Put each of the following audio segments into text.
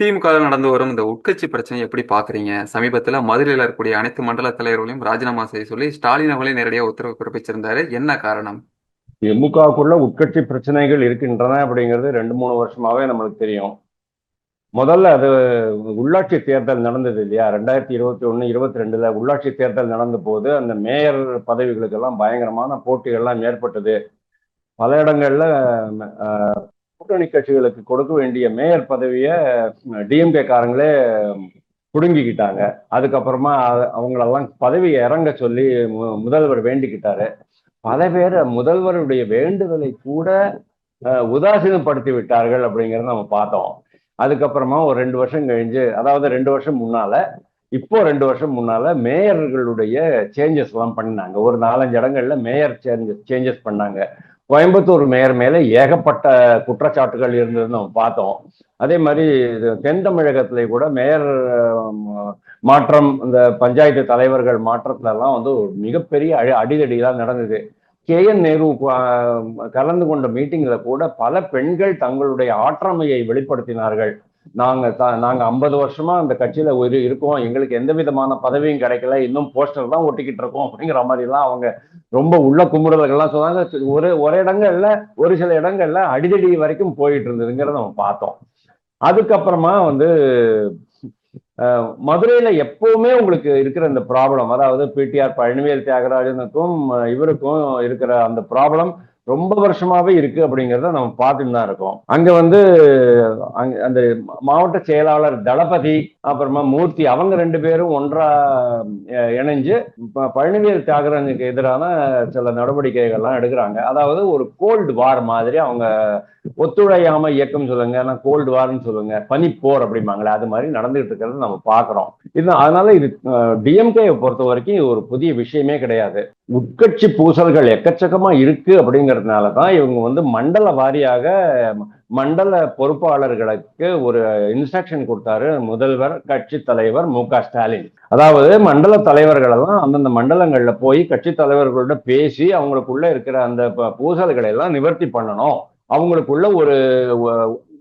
திமுக நடந்து வரும் இந்த உட்கட்சி பிரச்சனை எப்படி பாக்குறீங்க சமீபத்துல மதுரையில் இருக்கக்கூடிய அனைத்து மண்டல தலைவர்களையும் ராஜினாமா செய்ய சொல்லி ஸ்டாலின் அவர்களே நேரடியாக உத்தரவு பிறப்பிச்சிருந்தாரு. என்ன காரணம்? திமுகவுக்குள்ள உட்கட்சி பிரச்சனைகள் இருக்கின்றன அப்படிங்கிறது ரெண்டு மூணு வருஷமாவே நம்மளுக்கு தெரியும். முதல்ல அது உள்ளாட்சி தேர்தல் நடந்தது இல்லையா? ரெண்டாயிரத்தி இருபத்தி ஒன்று இருபத்தி ரெண்டுல உள்ளாட்சி தேர்தல் நடந்த போது அந்த மேயர் பதவிகளுக்கெல்லாம் பயங்கரமான போட்டிகள்லாம் ஏற்பட்டது. பல இடங்கள்ல கூட்டணி கட்சிகளுக்கு கொடுக்க வேண்டிய மேயர் பதவியை டிஎம்கே காரங்களே புடுங்கிக்கிட்டாங்க. அதுக்கப்புறமா அவங்களெல்லாம் பதவியை இறங்க சொல்லி முதல்வர் வேண்டிக்கிட்டாரு. பல பேர் முதல்வருடைய வேண்டுதலை கூட அஹ், உதாசீனப்படுத்தி விட்டார்கள் அப்படிங்கிறத நம்ம பார்த்தோம். அதுக்கப்புறமா ஒரு ரெண்டு வருஷம் கழிஞ்சு அதாவது ரெண்டு வருஷம் முன்னால இப்போ ரெண்டு வருஷம் முன்னால மேயர்களுடைய சேஞ்சஸ் எல்லாம் பண்ணாங்க ஒரு நாலஞ்சு இடங்கள்ல மேயர் சேஞ்சஸ் சேஞ்சஸ் பண்ணாங்க. கோயம்புத்தூர் மேயர் மேலே ஏகப்பட்ட குற்றச்சாட்டுகள் இருந்ததுன்னு நம்ம பார்த்தோம். அதே மாதிரி தென் தமிழகத்திலே கூட மேயர் மாற்றம் இந்த பஞ்சாயத்து தலைவர்கள் மாற்றத்துலலாம் வந்து ஒரு மிகப்பெரிய அடி அடிதடிலாம் நடந்தது. கே என் நேரு கலந்து கொண்ட மீட்டிங்கில் கூட பல பெண்கள் தங்களுடைய ஆற்றமையை வெளிப்படுத்தினார்கள். நாங்க த- நாங்க ஐம்பது வருஷமா அந்த கட்சியில ஒரு இருக்கோம். எங்களுக்கு எந்த விதமான பதவியும் கிடைக்கல. இன்னும் போஸ்டர் தான் ஒட்டிக்கிட்டு இருக்கோம் அப்படிங்கிற மாதிரி எல்லாம் அவங்க ரொம்ப உள்ள கும்பிடுறதுக்கெல்லாம் சொன்னாங்க. ஒரு ஒரு இடங்கள்ல ஒரு சில இடங்கள்ல அடிதடி வரைக்கும் போயிட்டு இருந்ததுங்கிறத நம்ம பார்த்தோம். அதுக்கப்புறமா வந்து அஹ், மதுரையில எப்பவுமே உங்களுக்கு இருக்கிற இந்த ப்ராப்ளம் அதாவது பிடிஆர் பழனிவேல் தியாகராஜனுக்கும் இவருக்கும் இருக்கிற அந்த ப்ராப்ளம் ரொம்ப வருஷமாவே இருக்கு அப்படிங்கிறத நம்ம பார்த்துட்டு தான் இருக்கோம். அங்க வந்து அங்க அந்த மாவட்ட செயலாளர் தளபதி அப்புறமா மூர்த்தி அவங்க ரெண்டு பேரும் ஒன்றா இணைஞ்சு ப- பழனிவேல் தியாகராஜனுக்கு எதிரான சில நடவடிக்கைகள்லாம் எடுக்கிறாங்க. அதாவது ஒரு கோல்டு வார் மாதிரி அவங்க ஒத்துழையாம இயக்கம் சொல்லுங்க ஆனா கோல்டு வார்னு சொல்லுங்க பனிப்போர் அப்படிம்பாங்களே அது மாதிரி நடந்துகிட்டு இருக்கிறத நம்ம பாக்குறோம் இது அதனால இது டிஎம்கே பொறுத்த வரைக்கும் இது ஒரு புதிய விஷயமே கிடையாது. உட்கட்சி பூசல்கள் எக்கச்சக்கமா இருக்கு அப்படிங்கிறதுனால தான் இவங்க வந்து மண்டல வாரியாக மண்டல பொறுப்பாளர்களுக்கு ஒரு இன்ஸ்ட்ரக்ஷன் கொடுத்தாரு முதல்வர் கட்சி தலைவர் மு க ஸ்டாலின். அதாவது மண்டல தலைவர்கள் எல்லாம் அந்தந்த மண்டலங்கள்ல போய் கட்சி தலைவர்களோட பேசி அவங்களுக்குள்ள இருக்கிற அந்த ப- பூசல்களை எல்லாம் நிவர்த்தி பண்ணணும். அவங்களுக்குள்ள ஒரு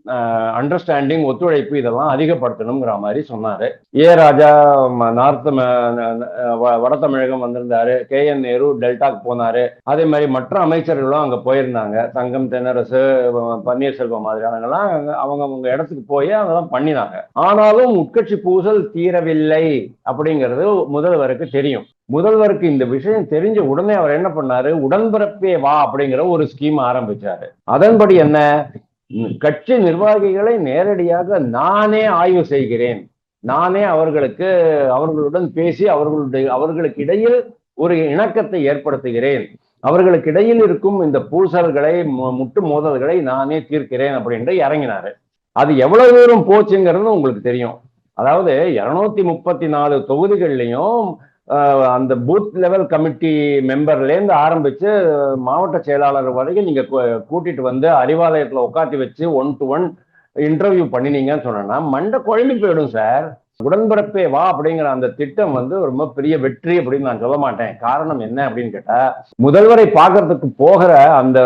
அண்டர்ஸ்டாண்டிங் ஒத்துழைப்பு இதெல்லாம் அதிகப்படுத்தணுங்கிற மாதிரி சொன்னாரு. ஏ ராஜா நார்த் வ- வட தமிழகம் வந்திருந்தாரு. கே என் நேரு டெல்டாக்கு போனாரு. அதே மாதிரி மற்ற அமைச்சர்களும் அங்க போயிருந்தாங்க. தங்கம் தென்னரசு பன்னீர்செல்வம் மாதிரியானவங்கலாம் அங்க- அவங்க அவங்க இடத்துக்கு போய் அதெல்லாம் பண்ணினாங்க. ஆனாலும் உட்கட்சி பூசல் தீரவில்லை அப்படிங்கிறது முதல்வருக்கு தெரியும். முதல்வருக்கு இந்த விஷயம் தெரிஞ்ச உடனே அவர் என்ன பண்ணாரு? உடன்பிறப்பே வா அப்படிங்கிற ஒரு ஸ்கீம் ஆரம்பிச்சாரு. அதன்படி என்ன? கட்சி நிர்வாகிகளை நேரடியாக நானே ஆய்வு செய்கிறேன். நானே அவர்களுக்கு அவர்களுடன் பேசி அவர்களுடைய அவர்களுக்கு இடையில் ஒரு இணக்கத்தை ஏற்படுத்துகிறேன். அவர்களுக்கு இடையில் இருக்கும் இந்த பூசல்களை முட்டு மோதல்களை நானே தீர்க்கிறேன் அப்படின்ட்டு இறங்கினாரு. அது எவ்வளவு தூரம் போச்சுங்கிறது உங்களுக்கு தெரியும். அதாவது இருநூத்தி முப்பத்தி நாலு தொகுதிகள்லையும் அந்த பூத் லெவல் கமிட்டி மெம்பர்லேருந்து ஆரம்பிச்சு மாவட்ட செயலாளர் வரைக்கும் நீங்க கூட்டிகிட்டு கூட்டிட்டு வந்து அறிவாலயத்துல உட்காந்து வச்சு ஒன் டு ஒன் இன்டர்வியூ பண்ணினீங்கன்னு சொன்னா மண்டை குழம்பி போயிடும் சார். உடன்பிறப்பே வா அப்படிங்கிற அந்த திட்டம் வந்து ரொம்ப பெரிய வெற்றி அப்படின்னு நான் சொல்ல மாட்டேன். காரணம் என்ன அப்படின்னு கேட்டா முதல்வரை பார்க்கறதுக்கு போகிற அந்த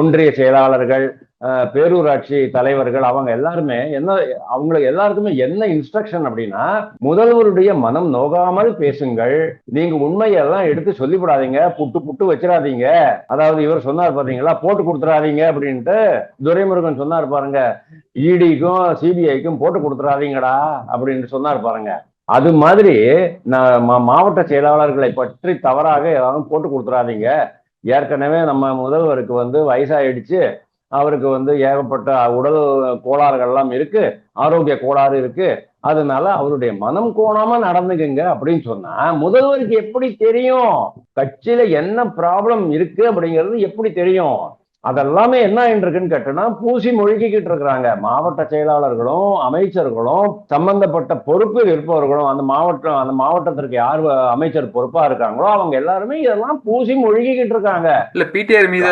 ஒன்றிய செயலாளர்கள் பேரூராட்சி தலைவர்கள் அவங்க எல்லாருமே என்ன அவங்களுக்கு எல்லாருக்குமே என்ன இன்ஸ்ட்ரக்ஷன் அப்படின்னா முதல்வருடைய மனம் நோகாமல் பேசுங்கள். நீங்க உண்மையெல்லாம் எடுத்து சொல்லிவிடாதீங்க. புட்டு புட்டு வச்சிடாதீங்க. அதாவது இவர் சொன்னார் பாத்தீங்களா போட்டு கொடுத்துறாதீங்க அப்படின்ட்டு துரைமுருகன் சொன்னார் பாருங்க. இடிக்கும் சிபிஐக்கும் போட்டு கொடுத்துறாதீங்கடா அப்படின்னு சொன்னார் பாருங்க. அது மாதிரி நான் மா- மாவட்ட செயலாளர்களை பற்றி தவறாக ஏதாவது போட்டு கொடுத்துறாதீங்க ஏற்கனவே நம்ம முதல்வருக்கு வந்து வயசாயிடுச்சு. அவருக்கு வந்து ஏகப்பட்ட உடல் கோளாறுகள் எல்லாம் இருக்கு ஆரோக்கிய கோளாறு இருக்கு. அதனால அவருடைய மனம் கோணாம நடந்துக்குங்க அப்படின்னு சொன்னா முதல்வருக்கு எப்படி தெரியும்? கட்சியில என்ன ப்ராப்ளம் இருக்கு அப்படிங்கிறது எப்படி தெரியும்? அதெல்லாமே என்ன இருக்குன்னு கேட்டோம்னா பூசி மொழிகிட்டு இருக்கிறாங்க. மாவட்ட செயலாளர்களும் அமைச்சர்களும் சம்பந்தப்பட்ட பொறுப்பில் இருப்பவர்களும் அந்த மாவட்டம் அந்த மாவட்டத்திற்கு யார் அமைச்சர் பொறுப்பா இருக்காங்களோ அவங்க எல்லாருமே இதெல்லாம் பூசி மொழிகிட்டு இருக்காங்க. இல்ல பிடிஆர் மீது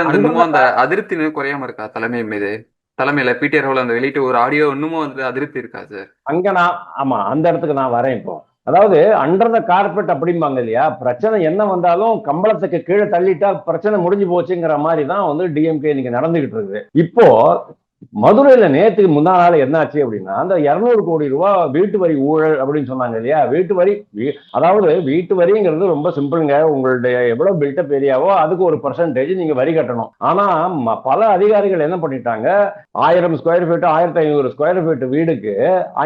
அந்த அதிருப்தி குறையாம இருக்கா? தலைமை மீது. தலைமையில பிடிஆர் அந்த வெளியிட்டு ஒரு ஆடியோ இன்னமும் வந்து அதிருப்தி இருக்கா சார்? அங்க நான் ஆமா அந்த இடத்துக்கு நான் வரேன் இப்போ. அதாவது அண்டர் த கார்பெட் அப்படிம்பாங்க இல்லையா? பிரச்சனை என்ன வந்தாலும் கம்பளத்துக்கு கீழே தள்ளிட்டா பிரச்சனை முடிஞ்சு போச்சுங்கிற மாதிரி தான் வந்து டிஎம்கே இன்னைக்கு நடந்துகிட்டு இருக்குது. இப்போ மதுரையில நேத்துக்கு முந்தா நாள் என்னாச்சு அப்படின்னா அந்த இருநூறு கோடி ரூபாய் வீட்டு வரி ஊழல் அப்படின்னு சொன்னாங்க இல்லையா? வீட்டு வரி அதாவது வீட்டு வரிங்கிறது ரொம்ப சிம்பிளுங்க. உங்களுடைய எவ்வளவு பில்டப் ஏரியாவோ அதுக்கு ஒரு பர்சன்டேஜ் நீங்க வரி கட்டணும். ஆனா பல அதிகாரிகள் என்ன பண்ணிட்டாங்க? ஆயிரம் ஸ்கொயர் ஃபீட் ஆயிரத்தி ஐநூறு ஸ்கொயர் ஃபீட் வீடுக்கு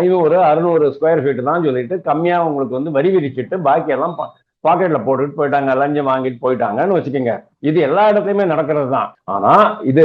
ஐநூறு அறுநூறு ஸ்கொயர் ஃபீட் தான் சொல்லிட்டு கம்மியா உங்களுக்கு வந்து வரி விரிச்சிட்டு பாக்கியெல்லாம் பாக்கெட்ல போட்டுட்டு போயிட்டாங்க. லஞ்சம் வாங்கிட்டு போயிட்டாங்கன்னு வச்சுக்கோங்க. இது எல்லா இடத்துலயுமே நடக்கிறது தான் ஆனா இது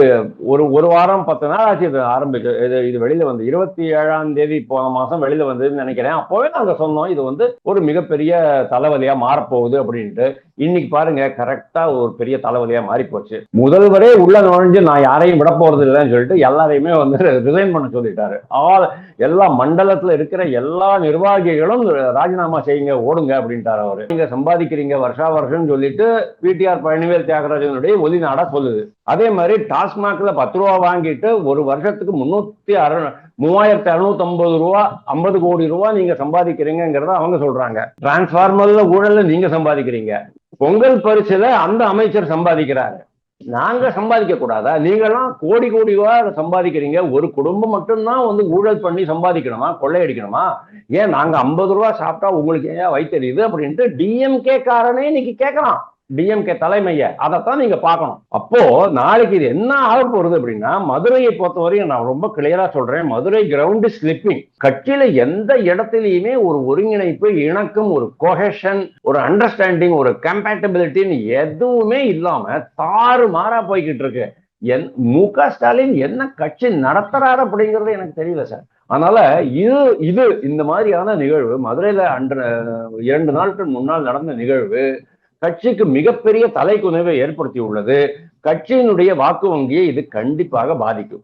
ஒரு ஒரு வாரம் பத்து நாள் ஆச்சு இது ஆரம்பிச்சு இது இது வெளியில வந்து. இருபத்தி ஏழாம் தேதி போன மாசம் வெளியில வந்ததுன்னு நினைக்கிறேன். அப்போவே நாங்க சொன்னோம் இது வந்து ஒரு மிகப்பெரிய தலைவலியா மாறப்போகுது அப்படின்ட்டு. இன்னைக்கு பாருங்க கரெக்டா ஒரு பெரிய தலைவலியா மாறி போச்சு முதல்வரே உள்ள நுழைஞ்சு நான் யாரையும் விட போறது இல்லைன்னு சொல்லிட்டு எல்லாரையுமே வந்து ரிசைன் பண்ண சொல்லிட்டாரு. ஆல் எல்லா மண்டலத்துல இருக்கிற எல்லா நிர்வாகிகளும் ராஜினாமா செய்யுங்க ஓடுங்க அப்படின்ட்டாரு அவரு. நீங்க சம்பாதிக்கிறீங்க வருஷா வருஷம் சொல்லிட்டு பிடிஆர் பழனிவேல் தியாகராஜனுடைய ஒலி நாடா சொல்லுது. அதே மாதிரி டாஸ்மாக்ல பத்து ரூபா வாங்கிட்டு ஒரு வருஷத்துக்கு முன்னூத்தி அறு மூவாயிரத்தி அறுநூத்தி ஐம்பது ரூபா ஐம்பது கோடி ரூபா நீங்க சம்பாதிக்கிறீங்கிறத அவங்க சொல்றாங்க. டிரான்ஸ்பார்மர்ல ஊழல்ல நீங்க சம்பாதிக்கிறீங்க. பொங்கல் பரிசுல அந்த அமைச்சர் சம்பாதிக்கிறாரு. நாங்க சம்பாதிக்க கூடாதா நீங்கெல்லாம் கோடி கோடி ரூபா சம்பாதிக்கிறீங்க. ஒரு குடும்பம் மட்டும்தான் வந்து ஊழல் பண்ணி சம்பாதிக்கணுமா? கொள்ளையடிக்கணுமா? ஏன் நாங்க ஐம்பது ரூபா சாப்பிட்டா உங்களுக்கு ஏன் வைத்தறியுது அப்படின்ட்டு டிஎம்கே காரனே இன்னைக்கு கேட்கலாம் டிஎம்கே தலைமைய அதைத்தான் நீங்க பார்க்கணும். அப்போ நாளைக்கு இது என்ன ஆக போறது அப்படின்னா மதுரையை பொறுத்தவரையும் நான் ரொம்ப கிளியரா சொல்றேன். மதுரை கிரவுண்ட் ஸ்லிப்பிங் கட்சியில எந்த இடத்துலயுமே ஒரு ஒருங்கிணைப்பு இணக்கம் ஒரு கொஹெஷன் ஒரு அண்டர்ஸ்டாண்டிங் ஒரு கம்பேட்டபிலிட்டின்னு எதுவுமே இல்லாம தாறு மாறா போய்கிட்டு இருக்கு. என் மு க ஸ்டாலின் என்ன கட்சி நடத்துறாரு அப்படிங்கிறது எனக்கு தெரியல சார். அதனால இது இது இந்த மாதிரியான நிகழ்வு மதுரையில அன்று இரண்டு நாட்கள் முன்னால் நடந்த நிகழ்வு கட்சிக்கு மிகப்பெரிய தலைக்குனைவை ஏற்படுத்தி உள்ளது கட்சியினுடைய வாக்கு வங்கியை இது கண்டிப்பாக பாதிக்கும்.